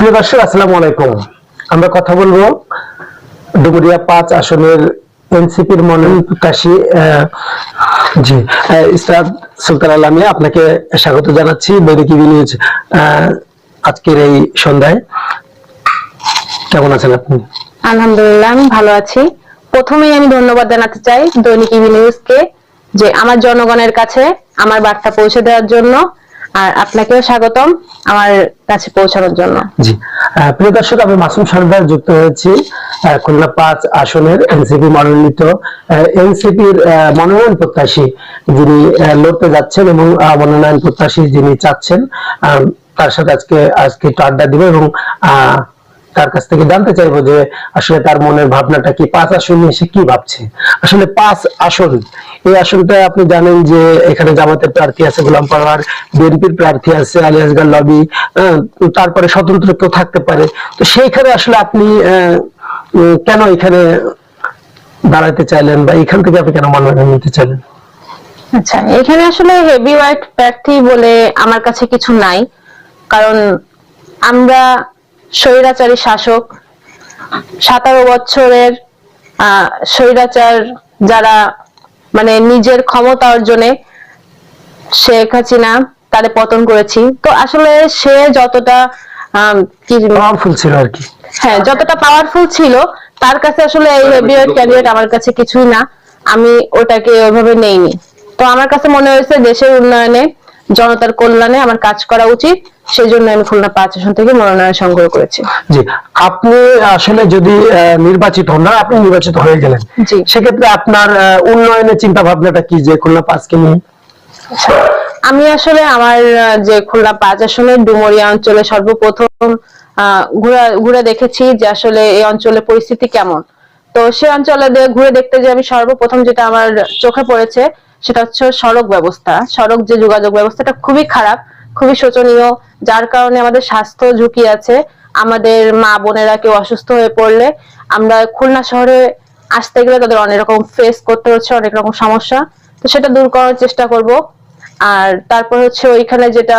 প্রিয় দর্শক, আসসালামু আলাইকুম। আমরা কথা বলব ডুমুরিয়া পাঁচ আসনের এনসিপির মনোনয়ন প্রত্যাশী জি ইসরাত সুলতান আলামিয়া আপনাকে স্বাগত জানাচ্ছি বৈদিক নিউজ আজকের এই সন্ধ্যায়। কেমন আছেন আপনি? আলহামদুলিল্লাহ, আমি ভালো আছি। প্রথমেই আমি ধন্যবাদ জানাতে চাই দৈনিক ইভি নিউজকে যে আমার জনগণের কাছে আমার বার্তা পৌঁছে দেওয়ার জন্য আর আপনাকেও স্বাগতম আমার কাছে পৌঁছানোর জন্য। জি প্রিয় দর্শক, আমি মাসুম সরদার যুক্ত হয়েছি খুলনা পাঁচ আসনের এনসিপি মনোনীত এনসিপির মনোনয়ন প্রত্যাশী যিনি লড়তে যাচ্ছেন এবং মনোনয়ন প্রত্যাশী যিনি চাচ্ছেন তার সাথে আজকে আজকে একটু আড্ডা দিব এবং তার কাছ থেকে জানতে চাইব যে আসলে তার মনের ভাবনাটা কি? পাঁচ আসন নিয়ে সে কি ভাবছে? আসলে পাঁচ আসন এই আসনটা আপনি জানেন যে এখানে জামাতের প্রার্থী আছে গোলাম পারওয়ার বিএনপির প্রার্থী আছে আলিয়াসগার লবি তারপরে স্বতন্ত্র কেউ থাকতে পারে। তো সেইখানে আসলে আপনি কেন এখানে দাঁড়াতে চাইলেন বা এখান থেকে আপনি কেন মনোনয়ন নিতে চাইলেন? আচ্ছা এখানে আসলে হেভি ওয়াইট প্রার্থী বলে আমার কাছে কিছু নাই। কারণ আমরা স্বৈরাচারী শাসক, সাতারো বছরের স্বৈরাচার যারা মানে নিজের ক্ষমতা অর্জনে শেখ হাসিনা তারে পতন করেছি। তো আসলে সে যতটা কি পাওয়ারফুল ছিল আর কি। হ্যাঁ যতটা পাওয়ারফুল ছিল তার কাছে আসলে এই হেভিওয়েট ক্যান্ডিডেট আমার কাছে কিছুই না। আমি ওটাকে ওইভাবে নেইনি। তো আমার কাছে মনে হয়েছে দেশের উন্নয়নে জনতার কল্যাণে আমার কাজ করা উচিত। সেই জন্য আমি খুলনা পাঁচ আসন থেকে মনোনয়ন সংগ্রহ করেছি। জি আপনি আসলে যদি নির্বাচিত হন না আপনি নির্বাচিত হয়ে গেলেন জি। সেক্ষেত্রে আপনার উন্নয়নের চিন্তা ভাবনাটা কি যে খুলনা পাঁচকে নিয়ে? আমি আসলে আমার যে খুলনা পাঁচ আসনের ডুমুরিয়া অঞ্চলে সর্বপ্রথম ঘুরে ঘুরে দেখেছি যে আসলে এই অঞ্চলের পরিস্থিতি কেমন। তো সে অঞ্চলে ঘুরে দেখতে যে আমি সর্বপ্রথম যেটা আমার চোখে পড়েছে সেটা হচ্ছে সড়ক ব্যবস্থা। সড়ক যে যোগাযোগ ব্যবস্থাটা খুবই খারাপ খুবই শোচনীয়, যার কারণে আমাদের স্বাস্থ্য ঝুঁকি আছে। আমাদের মা বোনেরা কেউ অসুস্থ হয়ে পড়লে আমরা খুলনা শহরে আসতে গেলে তাদের অনেক রকম ফেস করতে হচ্ছে, অনেক রকম সমস্যা। তো সেটা দূর করার চেষ্টা করব। আর তারপর হচ্ছে ওইখানে যেটা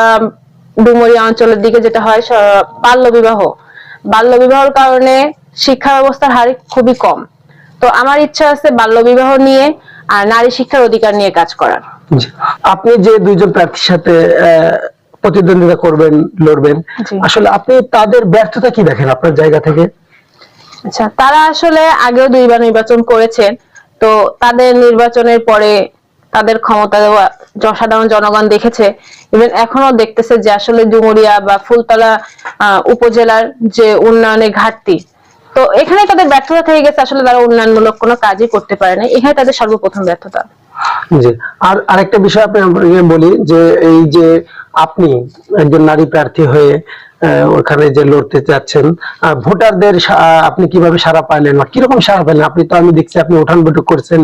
ডুমুরিয়া অঞ্চলের দিকে যেটা হয় বাল্য বিবাহ। বাল্য বিবাহর কারণে শিক্ষা ব্যবস্থার হার খুবই কম। তো আমার ইচ্ছা আছে বাল্য বিবাহ নিয়ে আর নারী শিক্ষার অধিকার নিয়ে কাজ করার। আপনি যে দুইজন প্রার্থীর সাথে প্রতিদ্বন্দ্বিতা করবেন লড়বেন। আসলে আপনি তাদের ব্যর্থতা কি দেখেন আপনার জায়গা থেকে? আচ্ছা তারা আসলে আগেও দুইবার নির্বাচন করেছেন। তো তাদের নির্বাচনের পরে তাদের ক্ষমতা সাধারণ জনগণ দেখেছে। ইভেন এখনও দেখতেছে যে আসলে ডুমুরিয়া বা ফুলতলা উপজেলার যে উন্নয়নের ঘাটতি তো এখানে তাদের ব্যর্থতা থেকে গেছে। আসলে তারা উন্নয়নমূলক কোনো কাজই করতে পারে না এখানে তাদের সর্বপ্রথম ব্যর্থতা। জি। আর আরেকটা বিষয় আপনি বলি যে এই যে আপনি একজন নারী প্রার্থী হয়ে ওখানে যে লড়তে চাচ্ছেন ভোটারদের আপনি কীভাবে সারা পাইলেন বা কীরকম সারা পাইলেন? আপনি তো আমি দেখছি আপনি উঠান বৈঠক করছেন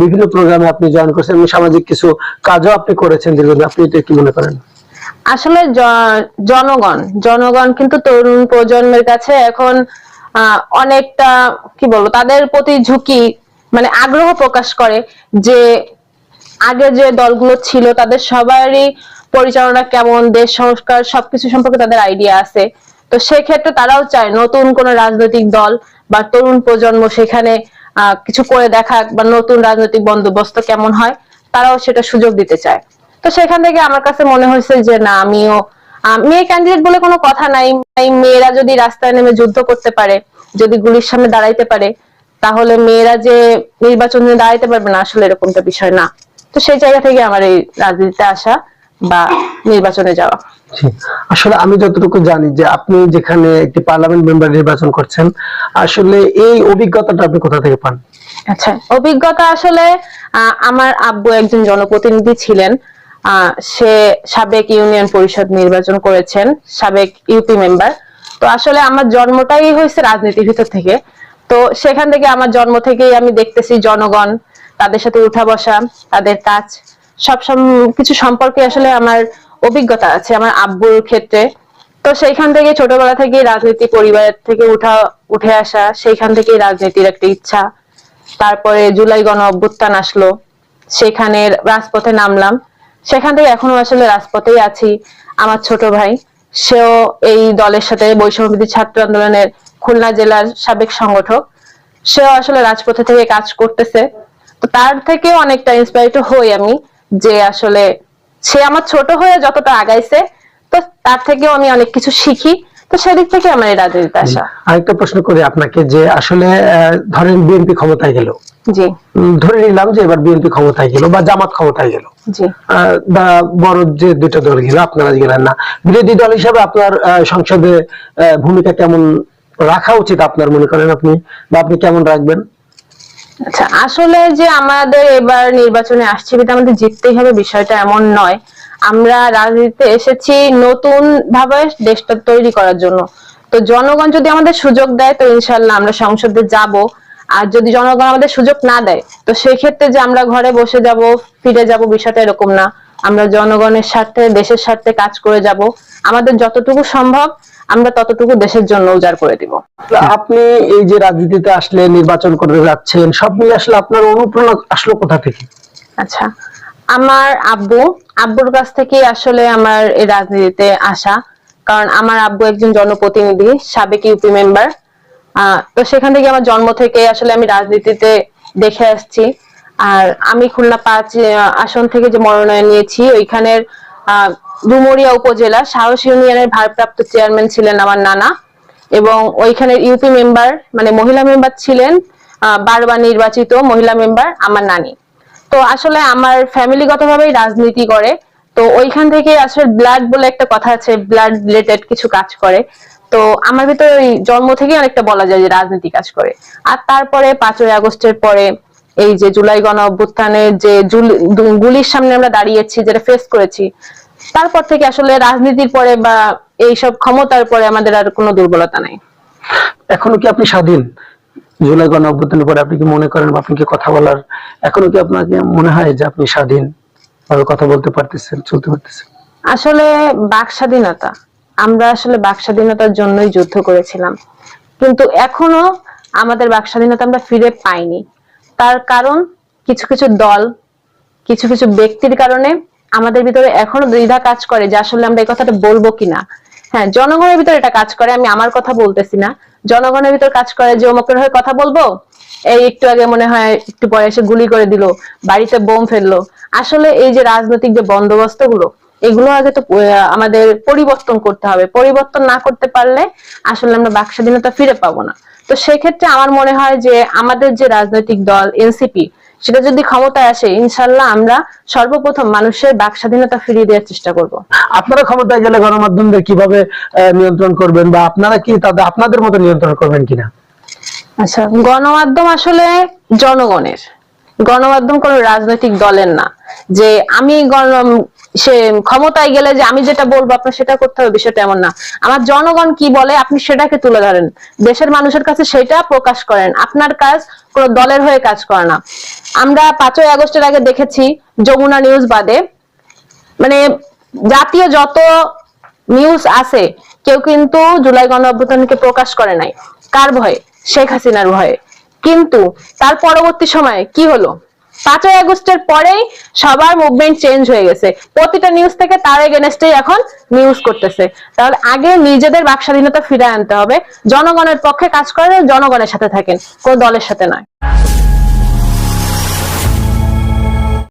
বিভিন্ন প্রোগ্রামে আপনি জয়েন করছেন এবং সামাজিক কিছু কাজও আপনি করেছেন দীর্ঘদিন। আপনি এটা কি মনে করেন? আসলে জনগণ জনগণ কিন্তু তরুণ প্রজন্মের কাছে এখন আহ, অনেকটা কি বলব তাদের প্রতি ঝুঁকি মানে আগ্রহ প্রকাশ করে যে আগে যে দলগুলো ছিল, তাদের সবারই পরিচালনা কেমন, দেশ সংস্কার সবকিছু সম্পর্কে তাদের আইডিয়া আছে। তো সেক্ষেত্রে তারাও চায় নতুন কোন রাজনৈতিক দল বা তরুণ প্রজন্ম সেখানে কিছু করে দেখাক বা নতুন রাজনৈতিক বন্দোবস্ত কেমন হয়, তারাও সেটা সুযোগ দিতে চায়। তো সেখান থেকে আমার কাছে মনে হয়েছে যে না, আমিও মেয়ে ক্যান্ডিডেট বলে কোনো কথা নাই। মেয়েরা যদি রাস্তায় নেমে যুদ্ধ করতে পারে, যদি গুলির সামনে দাঁড়াইতে পারে, তাহলে মেয়েরা যে নির্বাচনে দাঁড়াইতে পারবে না, আসলে এরকমটা বিষয় না। তো সেই জায়গা থেকে আমার এই রাজনীতিতে আসা বা নির্বাচনে যাওয়া। আসলে আমি যতটুকু জানি যে আপনি যেখানে একটি পার্লামেন্ট মেম্বার নির্বাচন করছেন আসলে এই অভিজ্ঞতাটা আপনি কোথা থেকে পান? আচ্ছা অভিজ্ঞতা আসলে আমার আব্বু একজন জনপ্রতিনিধি ছিলেন। আহ, সে সাবেক ইউনিয়ন পরিষদ নির্বাচন করেছেন সাবেক ইউপি মেম্বার। তো আসলে আমার জন্মটাই হয়েছে রাজনীতির ভিতর থেকে। তো সেখান থেকে আমার জন্ম থেকেই আমি দেখতেছি জনগণ তাদের সাথে উঠা বসা, তাদের কাজ, সব কিছু সম্পর্কে আসলে আমার অভিজ্ঞতা আছে আমার আব্বুর ক্ষেত্রে। তো সেইখান থেকে ছোটবেলা থেকে রাজনীতি পরিবারের থেকে উঠা, উঠে আসা, সেইখান থেকেই রাজনীতির একটা ইচ্ছা। তারপরে জুলাই গণ অভ্যুত্থান আসলো, সেখানে রাজপথে নামলাম। সেখান থেকে এখনও আসলে রাজপথেই আছি আমার ছোট ভাই। সেও এই দলের সাথে বৈষম্যবিধি ছাত্র আন্দোলনের খুলনা জেলার সাবেক সংগঠক। সেও আসলে রাজপথে থেকে কাজ করতেছে। তার থেকে অনেকটা ইন্সপায়ার্ড হই আমি যে আসলে সে আমার ছোট হয়ে যতটা আগাইছে তো তার থেকেও আমি অনেক কিছু শিখি। তো সেদিক থেকে আমার এই রাজনীতিতে আসা। আরেকটা প্রশ্ন করি আপনাকে যে আসলে ধরেন বিএনপি ক্ষমতায় গেল। জি। ধরে নিলাম যে এবার বিএনপি ক্ষমতায় গেল বা জামাত ক্ষমতায় গেল। জি। বড় যে দুইটা দল গেল আপনারা গেলেন না। বিরোধী দল হিসাবে আপনার সংসদে ভূমিকা কেমন রাখা উচিত আপনার মনে করেন আপনি? বা আপনি কেমন রাখবেন? আচ্ছা আসলে যে আমাদের এবার নির্বাচনে আসছে কিন্তু আমাদের জিততেই হবে বিষয়টা এমন নয়। আমরা রাজনীতিতে এসেছি নতুন ভাবে দেশটা তৈরি করার জন্য। তো জনগণ যদি আমাদের সুযোগ দেয়, তো ইনশাল্লাহ আমরা সংসদে যাব। আর যদি জনগণ আমাদের সুযোগ না দেয়, তো সেক্ষেত্রে যে আমরা ঘরে বসে যাব, ফিরে যাব বিষয়টা এরকম না। আমরা জনগণের স্বার্থে, দেশের স্বার্থে কাজ করে যাব। আমাদের যতটুকু সম্ভব আমরা ততটুকু দেশের জন্য উজাড় করে দিব। আপনি এই যে রাজনীতিতে আসলে নির্বাচন করতে যাচ্ছেন সব মিলে আসলে আপনার অনুপ্রেরণা আসলো কোথা থেকে? আচ্ছা আমার আব্বু আব্বুর কাছ থেকে আসলে আমার এই রাজনীতিতে আসা। কারণ আমার আব্বু একজন জনপ্রতিনিধি সাবেক ইউপি মেম্বার। তো সেখান থেকে আমার জন্ম থেকে আসলে আমি রাজনীতিতে দেখে আসছি। আর আমি খুলনা পাঁচ আসন থেকে যে মনোনয়ন নিয়েছি ওইখানের ডুমুরিয়া উপজেলা সাহস ইউনিয়নের ভারপ্রাপ্ত চেয়ারম্যান ছিলেন আমার নানা এবং ওইখানের ইউপি মেম্বার মানে মহিলা মেম্বার ছিলেন বারবার নির্বাচিত মহিলা মেম্বার আমার নানি। তো আসলে আমার ফ্যামিলিগতভাবেই রাজনীতি করে। তো ওইখান থেকে আসলে ব্লাড বলে একটা কথা আছে ব্লাড রিলেটেড কিছু কাজ করে। তো আমার ভিতরে ওই জন্ম থেকে অনেকটা বলা যায় যে রাজনীতি কাজ করে। আর তারপরে পাঁচই আগস্টের পরে এই যে জুলাই গণ অভ্যুত্থানের যে গুলির সামনে আমরা দাঁড়িয়েছি যেটা ফেস করেছি তারপর থেকে আসলে রাজনীতির পরে বা এইসব ক্ষমতার পরে আমাদের আর কোনো দুর্বলতা নাই। এখনও কি আপনি স্বাধীন? জুলাই গণ অভ্যুত্থানের পরে আপনি কি মনে করেন বা আপনি কি কথা বলার এখনও কি আপনাকে মনে হয় যে আপনি স্বাধীন? ভাবে কথা বলতে পারতেছেন চলতে পারতেছেন। আসলে বাক স্বাধীনতা আমরা আসলে বাক স্বাধীনতার জন্যই যুদ্ধ করেছিলাম। কিন্তু এখনও আমাদের বাক স্বাধীনতা আমরা ফিরে পাইনি। তার কারণ কিছু কিছু দল, কিছু কিছু ব্যক্তির কারণে আমাদের ভিতরে এখনও দ্বিধা কাজ করে যে আসলে আমরা এই কথাটা বলব কিনা। হ্যাঁ জনগণের ভিতরে এটা কাজ করে, আমি আমার কথা বলতেছি না। জনগণের ভিতর কাজ করে যে অমুকের হয়ে কথা বলব? এই একটু আগে মনে হয় একটু পরে এসে গুলি করে দিল, বাড়িতে বোম ফেলল। আসলে এই যে রাজনৈতিক যে বন্দোবস্তগুলো এগুলো আগে তো আমাদের পরিবর্তন করতে হবে। পরিবর্তন না করতে পারলে আসলে আমরা বাক স্বাধীনতা ফিরে পাবো না। তো সেক্ষেত্রে আমার মনে হয় যে আমাদের যে রাজনৈতিক দল এনসিপি সেটা যদি ক্ষমতায় আসে ইনশাল্লাহ আমরা সর্বপ্রথম মানুষের বাক স্বাধীনতা ফিরিয়ে দেওয়ার চেষ্টা করব। আপনারা ক্ষমতায় গেলে গণমাধ্যমদের কীভাবে নিয়ন্ত্রণ করবেন বা আপনারা কি তাদের আপনাদের মতো নিয়ন্ত্রণ করবেন কিনা? আচ্ছা গণমাধ্যম আসলে জনগণের। গণমাধ্যম কোনো রাজনৈতিক দলের না। যে আমি গণ সে ক্ষমতায় গেলে যে আমি যেটা বলব, আপনার সেটা করতে হবে, বিষয়টা এমন না। আমার জনগণ কি বলে, আপনি সেটাকে তুলে ধরেন। দেশের মানুষের কাছে সেটা প্রকাশ করেন। আপনার কাজ কোনো দলের হয়ে কাজ করে না। আমরা পাঁচই আগস্টের আগে দেখেছি যমুনা নিউজ বাদে মানে জাতীয় যত নিউজ আছে, কেউ কিন্তু জুলাই গণ অভ্যুত্থানকে প্রকাশ করে নাই। কার ভয়ে? শেখ হাসিনার ভয়ে। কিন্তু তার পরবর্তী সময়ে কি হলো? পাঁচই আগস্টের পরেই সবার মুভমেন্ট চেঞ্জ হয়ে গেছে। প্রতিটা নিউজ থেকে তার এগেনস্টেই এখন নিউজ করতেছে। তাহলে আগে নিজেদের বাক স্বাধীনতা ফিরে আনতে হবে। জনগণের পক্ষে কাজ করেন জনগণের সাথে থাকেন, কোন দলের সাথে নয়।